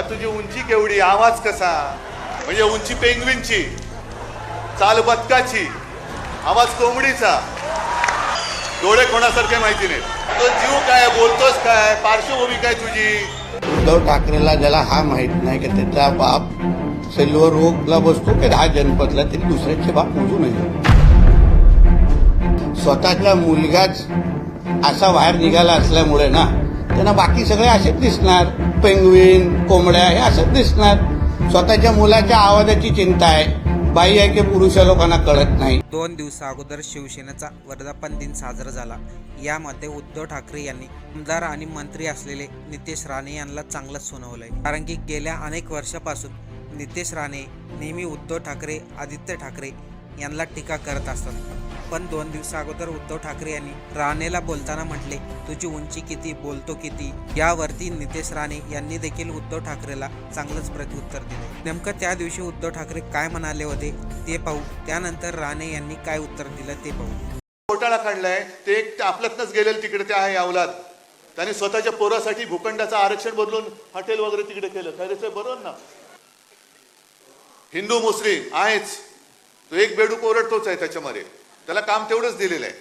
तुझी उंची केवढी? आवाज कसा? म्हणजे उंची पेंगविनची. चाल बदकाची. आवाज कोंबडीचा. डोळे कोणासारखे माहिती नाही तो जीव काय बोलतोस काय? पार्श्वभूमी काय तुझी? उद्धव ठाकरेला ज्याला हा माहीत नाही की त्याचा बाप सिल्वर रोगला बसतो की दहा जनपदला तरी दुसऱ्याचे बाप मोजू नये. स्वतःचा मुलगाच असा बाहेर निघाला असल्यामुळे ना त्यांना बाकी सगळे असेच दिसणार. पेंगविन कोंबड्या हे असंच दिसणार. स्वतःच्या मुलाच्या आवाजाची चिंता आहे. बाई आहे की पुरुष लोकांना कळत नाही. दोन दिवसा अगोदर शिवसेनेचा वर्धापन दिन साजरा झाला. यामध्ये उद्धव ठाकरे यांनी आमदार आणि मंत्री असलेले नितेश राणे यांना चांगलंच सुनावलंय. कारण की गेल्या अनेक वर्षापासून नितेश राणे नेहमी उद्धव ठाकरे आदित्य ठाकरे यांना टीका करत असतात. पण दोन दिवसा अगोदर उद्धव ठाकरे यांनी राणेला बोलताना म्हटले तुझी उंची किती बोलतो किती? यावरती नितेश राणे यांनी देखील उद्धव ठाकरेला चांगलंच प्रत्युत्तर दिले. नेमकं त्या दिवशी उद्धव ठाकरे काय म्हणाले होते ते पाहू. त्यानंतर राणे यांनी काय उत्तर दिलं ते पाहू. घोटाळा काढलाय. ते एक आपल्यातनच गेलेलं तिकडे ते आहे अवलाद. त्याने स्वतःच्या पोरासाठी भूखंडाचं आरक्षण बदलून हॉटेल वगैरे तिकडे केलं. खरं ते बरोबर ना? हिंदू मुस्लिम आहेच. तो एक बेडूक ओरडतोच आहे त्याच्यामध्ये. त्याला काम तेवढंच दिलेलं आहे.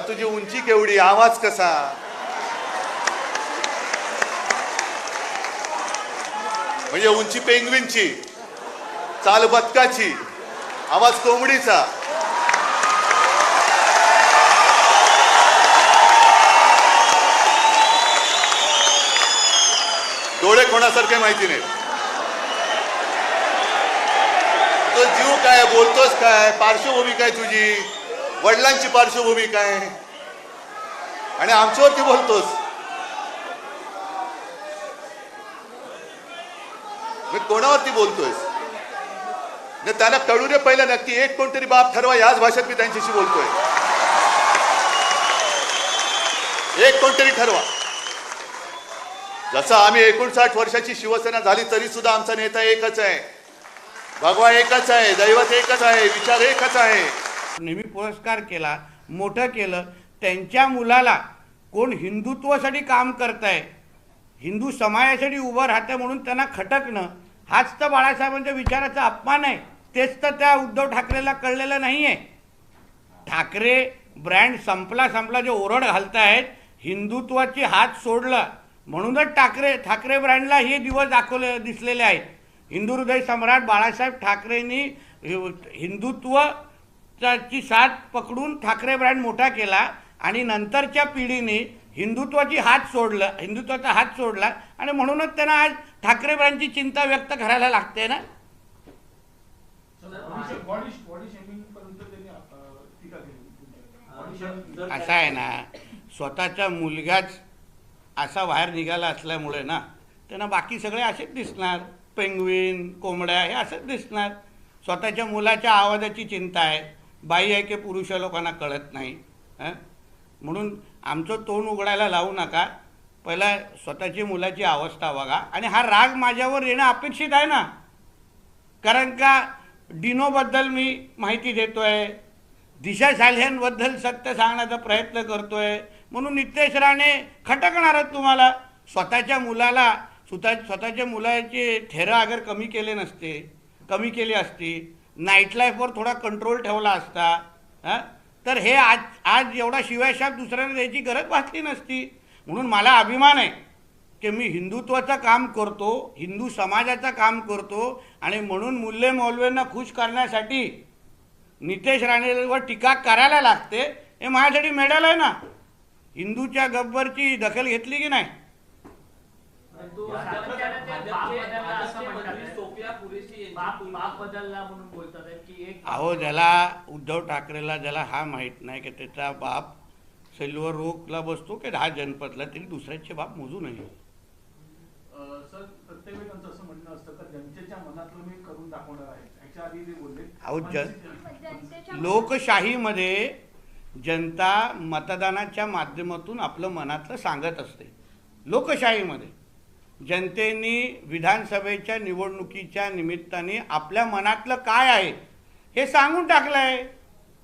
तुझी उंची केवढी आवाज कसा? म्हणजे उंची पेंगविनची चाल बदकाची आवाज कोंबडीचा. डोळे कोणासारखे माहिती नाही. तो जीव काय बोलतोस काय पार्श्वभूमी काय तुझी? वडिलांची पार्श्वभूमी काय आणि आमच्यावरती बोलतोस. मी कोणावरती बोलतोयस? नाही त्यांना कळू दे पहिलं नक्की. एक कोणतरी बाप ठरवा याच भाषेत मी त्यांच्याशी बोलतोय. एक कोणतरी ठरवा. जसं आम्ही एकोणसाठ वर्षाची शिवसेना झाली तरी सुद्धा आमचा नेता एकच आहे. भगवान एकच आहे दैवत एकच आहे विचार एकच आहे. नेहमी पुरस्कार केला मोठं केलं त्यांच्या मुलाला कोण हिंदुत्वासाठी काम करताय हिंदू समाजासाठी उभं राहतं म्हणून त्यांना खटकणं हाच तर बाळासाहेबांच्या विचाराचा अपमान आहे. तेच तर त्या उद्धव ठाकरेला कळलेलं नाही आहे ठाकरे ब्रँड संपला संपला जे ओरड घालतायत हिंदुत्वाची हात सोडला. म्हणूनच ठाकरे ठाकरे ब्रँडला हे दिवस दाखवले दिसलेले आहेत. हिंदुहृदय सम्राट बाळासाहेब ठाकरेंनी हिंदुत्वाची साथ पकडून ठाकरे ब्रँड मोठा केला आणि नंतरच्या पिढीने हिंदुत्वाची हात सोडलं हिंदुत्वाचा हात सोडला. आणि म्हणूनच त्यांना आज ठाकरे ब्रँडची चिंता व्यक्त करायला लागते ना? असं आहे ना स्वतःचा मुलगाच असा बाहेर निघाला असल्यामुळे ना त्यांना बाकी सगळे असेच दिसणार. पेंग्विन कोंबड्या हे असंच दिसणार. स्वतःच्या मुलाच्या आवाजाची चिंता आहे. बाई आहे की पुरुष लोकांना कळत नाही. म्हणून आमचं तोंड उघडायला लावू नका. पहिला स्वतःची मुलाची अवस्था बघा. आणि हा राग माझ्यावर येणं अपेक्षित आहे ना? कारण का डिनोबद्दल मी माहिती देतोय. दिशा साल्ह्यांबद्दल सत्य सांगण्याचा प्रयत्न करतोय. म्हणून नितेश राणे खटकणारच तुम्हाला. स्वतःच्या मुलाला स्वतः स्वतःच्या मुलाचे थेरं अगर कमी केले नसते कमी केले असते नाईट लाईफवर थोडा कंट्रोल ठेवला असता हां? तर हे आज आज एवढा शिवायशाप दुसऱ्याने द्यायची गरज भासली नसती. म्हणून मला अभिमान आहे की मी हिंदुत्वाचं काम करतो हिंदू समाजाचं काम करतो आणि म्हणून मुल्ले मौलव्यांना खुश करण्यासाठी नितेश राणेवर टीका करायला लागते. हे माझ्यासाठी मेडल आहे ना? हिंदूच्या गब्बरची दखल घेतली की नाही? अहो ज्याला उद्धव ठाकरेला ज्याला हा माहीत नाही की त्याचा बाप सिल्वर रोगला बसतो की दहा जनपदला तरी दुसऱ्याचे बाप मोजू नये. अहो, जन- लोकशाहीमध्ये जनता मतदानाच्या माध्यमातून आपलं मनातलं सांगत असते. लोकशाहीमध्ये. जनतेने विधानसभेच्या निवडणुकीच्या निमित्ताने आपल्या मनातलं काय आहे हे सांगून टाकलं आहे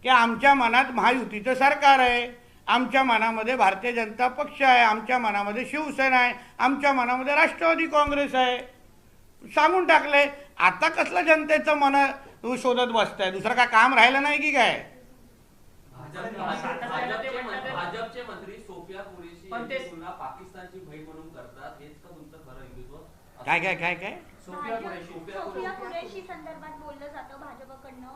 की आमच्या मनात महायुतीचं सरकार आहे आमच्या मनामध्ये भारतीय जनता पक्ष आहे आमच्या मनामध्ये शिवसेना आहे आमच्या मनामध्ये राष्ट्रवादी काँग्रेस आहे. सांगून टाकले आता कसलं जनतेचं मन शोधत बसताय? दुसरं काय काम राहिलं नाही की काय? भाजपचे मंत्री- सोफिया पाकिस्तानची म्हणून करतात हेच का तुमचं खरं हिंदुत्व असं- काय काय काय काय? सोफिया भाजप- कुरेशी सोफिया सोफिया कुरेशी. कुरेशी संदर्भात बोललं जातं भाजपकडनं.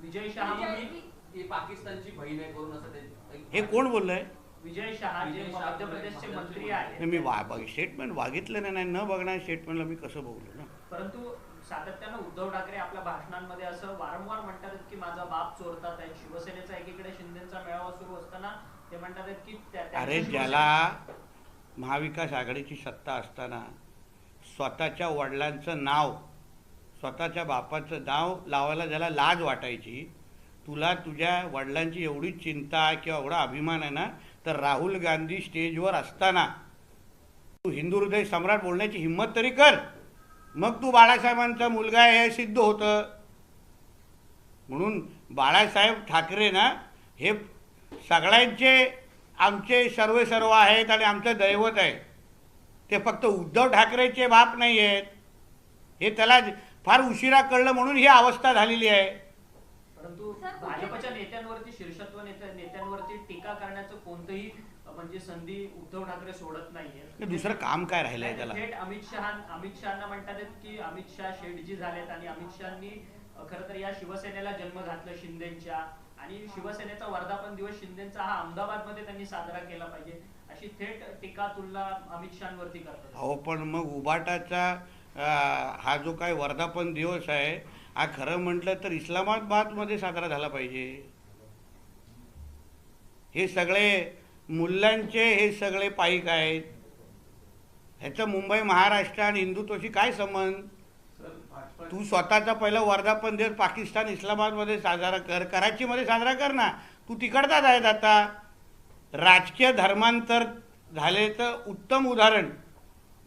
विजय शहा विजय- म्हणून ही पाकिस्तानची बहीण आहे करून असं ते हे कोण बोललंय? विजय शहा जे विजय शहा मध्य प्रदेशचे भाजपचे मंत्री. आहेत. मी वा स्टेटमेंट बघितलं नाही न बघणार स्टेटमेंटला मी कसं बघलो ना? परंतु सातत्यानं उद्धव ठाकरे आपल्या भाषणांमध्ये असं वारंवार म्हणतात की माझा बाप चोरतात आहेत शिवसेनेचा एकीकडे शिंदेचा मेळावा सुरू असताना ते म्हणतात की त्या- अरे ज्याला महाविकास आघाडीची सत्ता असताना स्वतःच्या वडिलांचं नाव स्वतःच्या बापाचं नाव लावायला ज्याला लाज वाटायची तुला तुझ्या वडिलांची एवढी चिंता किंवा एवढा अभिमान आहे ना तर राहुल गांधी स्टेजवर असताना तू हिंदू हृदय सम्राट बोलण्याची हिंमत तरी कर. मग तू बाळासाहेबांचा मुलगा आहे हे सिद्ध होतं. म्हणून बाळासाहेब ठाकरे ना हे सगळ्यांचे आमचे सर्व सर्व आहेत आणि आमचं दैवत आहे. ते फक्त उद्धव ठाकरेचे बाप नाही आहेत हे त्याला फार उशिरा कळलं म्हणून ही अवस्था झालेली आहे. परंतु भाजपच्या नेत्यांवरती शीर्षत्व नेत्या- नेत्यांवरती टीका करण्याचं कोणतंही म्हणजे संधी उद्धव ठाकरे सोडत नाहीये. दुसरं काम काय राहिलंय त्याला? थेट अमित शहा अमित शहाना म्हणतात की अमित शहा शेठजी झालेत आणि अमित शहानी खर तर या शिवसेनेला जन्म घातलं शिंदेच्या. आणि शिवसेनेचा वर्धापन दिवस शिंदेचा हा अहमदाबादमध्ये त्यांनी साजरा केला पाहिजे अशी थेट टीका तुला अमित शहावरती करतात अहो पण मग उबाटाचा हा जो काय वर्धापन दिवस आहे हा खरं म्हटलं तर इस्लामाबादमध्ये साजरा झाला पाहिजे. हे सगळे मुलांचे हे सगळे पाईक आहेत. ह्याचं मुंबई महाराष्ट्र आणि हिंदुत्वाशी काय संबंध? तू स्वतःचा पहिला वर्धापन दिवस पाकिस्तान इस्लामाबादमध्ये साजरा कर कराचीमध्ये साजरा कर ना. तू तिकडचाच आहेत आता. राजकीय धर्मांतर झालेचं उत्तम उदाहरण.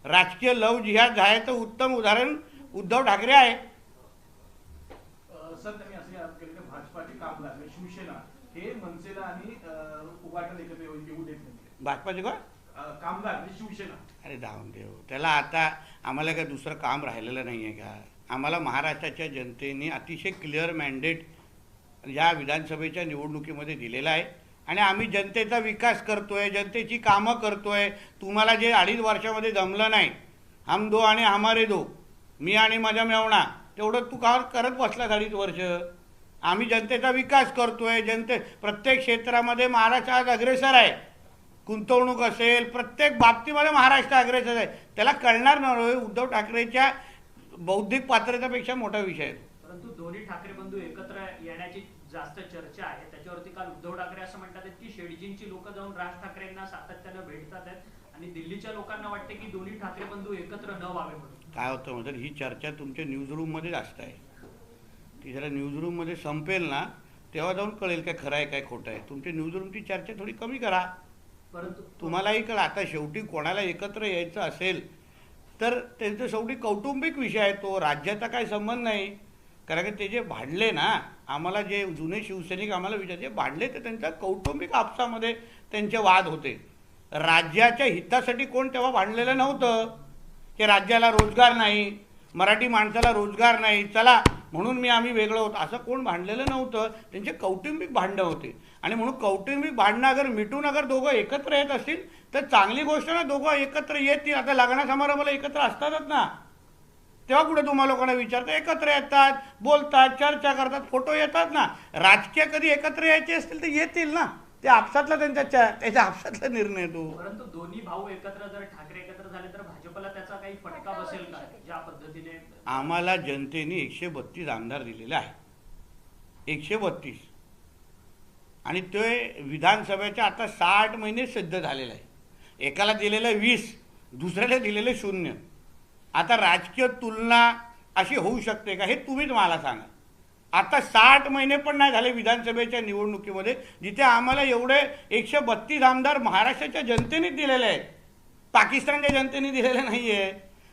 राजकीय लव जिहाद झाल्याचं उत्तम उदाहरण उद्धव ठाकरे आहे. अ, सर त्यांनी असं याद केलं की भाजपाचे कामगार म्हणजे शिवसेना हे मनसेला आणि अ, उभाटाला एकत्र येऊ येऊ देत नाही. भाजपाचे का अ, कामगार म्हणजे शिवसेना. अरे जाऊन देव. त्याला आता आम्हाला काय दुसरं काम राहिलेलं नाही आहे का? आम्हाला महाराष्ट्राच्या जनतेने अतिशय क्लिअर मॅन्डेट या विधानसभेच्या निवडणुकीमध्ये दिलेला आहे. आणि आम्ही जनतेचा विकास करतो आहे जनतेची कामं करतो आहे तुम्हाला जे अडीच वर्षामध्ये जमलं नाही हम दो आणि हमारे दो मी आणि माझ्या मेवणा तेवढं तू का करत बसलास अडीच वर्ष? आम्ही जनतेचा विकास करतो आहे जनते प्रत्येक क्षेत्रामध्ये महाराष्ट्र आज अग्रेसर आहे. गुंतवणूक असेल प्रत्येक बाबतीमध्ये महाराष्ट्र अग्रेसर आहे. त्याला कळणार नाही उद्धव ठाकरेच्या बौद्धिक पात्रतेपेक्षा मोठा विषय आहे परंतु दोन्ही ठाकरे बंधू एकत्र येण्याची जास्त चर्चा आहे. त्याच्यावरती काल उद्धव ठाकरे असं म्हणतात की शेडजींची लोक जाऊन राज ठाकरेंना सातत्यानं भेटतात आहेत. आणि दिल्लीच्या लोकांना वाटते की दोन्ही ठाकरे बंधू एकत्र न व्हावे म्हणून. काय होतं म्हणजे ही चर्चा तुमच्या न्यूजरूममध्ये जास्त आहे. ती जरा न्यूजरूममध्ये संपेल ना तेव्हा जाऊन कळेल काय खरं आहे काय खोटं आहे. तुमच्या न्यूजरूमची चर्चा थोडी कमी करा. परंतु तुम्हालाही कळ. आता शेवटी कोणाला एकत्र यायचं असेल तर त्यांचं शेवटी कौटुंबिक विषय आहे तो. राज्याचा काही संबंध नाही. कारण की ते जे भांडले ना आम्हाला जे जुने शिवसैनिक आम्हाला विचारते भांडले ते त्यांच्या कौटुंबिक आपसामध्ये त्यांचे वाद होते. राज्याच्या हितासाठी कोण तेव्हा भांडलेलं नव्हतं. की राज्याला रोजगार नाही मराठी माणसाला रोजगार नाही. चला म्हणून मी आम्ही वेगळं होतो. असं कोण भांडलेलं नव्हतं. त्यांचे कौटुंबिक भांडणं होते. आणि म्हणून कौटुंबिक भांडणं अगर मिटून अगर दोघं एकत्र येत असतील तर चांगली गोष्ट ना दोघं एकत्र येतील आता लग्ना समारंभाला एकत्र असतातच ना. तेव्हा कुठे तुम्हा लोकांना विचारतं एकत्र येतात बोलतात चर्चा करतात फोटो येतात ना. राजकीय कधी एकत्र यायचे असतील तर येतील ना. ते आपसातला त्यांच्या च्या- त्याच्या आपसातला निर्णय तो. परंतु दोन्ही भाऊ एकत्र जर ठाकरे एकत्र झाले तर भाजपला त्याचा काही फटका बसेल बसू का. ज्या पद्धतीने आम्हाला जनतेने एकशे बत्तीस आमदार दिलेले आहे एकशे बत्तीस. आणि ते विधानसभेच्या आता साठ महिने सिद्ध झालेलं आहे एकाला दिलेलं वीस दुसऱ्याला दिलेलं शून्य. आता राजकीय तुलना अशी होऊ शकते का हे तुम्हीच मला सांगा. आता साठ महिने पण नाही झाले विधानसभेच्या निवडणुकीमध्ये जिथे आम्हाला एवढे एकशे बत्तीस आमदार महाराष्ट्राच्या जनतेने दिलेले आहेत. पाकिस्तानच्या जनतेने दिलेले नाही आहे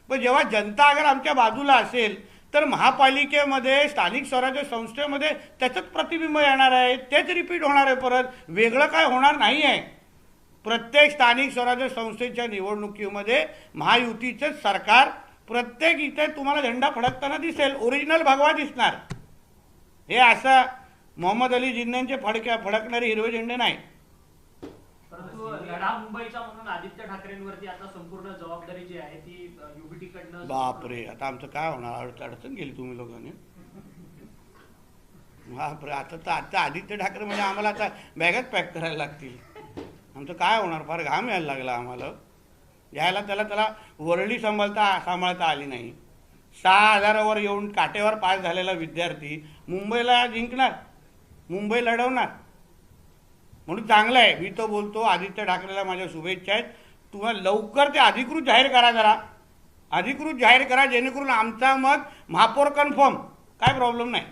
पण जेव्हा जनता अगर आमच्या बाजूला असेल तर महापालिकेमध्ये स्थानिक स्वराज्य संस्थेमध्ये त्याचंच प्रतिबिंब येणार आहे तेच रिपीट होणार आहे परत. वेगळं काय होणार नाही आहे प्रत्येक स्थानिक स्वराज्य संस्थेच्या निवडणुकीमध्ये महायुतीचंच सरकार प्रत्येक इथे तुम्हाला झेंडा फडकताना दिसेल. ओरिजिनल भगवा दिसणार. हे असं मोहम्मद अली जिन्नांचे फडक्या फडकणारे हिरवे झेंडे नाही बापरे आता आमचं काय होणार? अड- अडचण गेली तुम्ही लोकांनी. बापरे आता तर आता आदित्य ठाकरे म्हणजे आम्हाला आता बॅगच पॅक करायला लागतील. आमचं काय होणार? फार घाम यायला लागला आम्हाला. यायला त्याला त्याला वरळी सांभाळता सांभाळता आली नाही. सहा हजारावर येऊन काटेवर पास झालेला विद्यार्थी मुंबईला जिंकणार मुंबई लढवणार. म्हणून चांगलं आहे. मी तो बोलतो आदित्य ठाकरेला माझ्या शुभेच्छा आहेत. तुम्हाला लवकर ते अधिकृत जाहीर करा जरा. अधिकृत जाहीर करा जेणेकरून आमचा मत महापौर कन्फर्म काय प्रॉब्लेम नाही.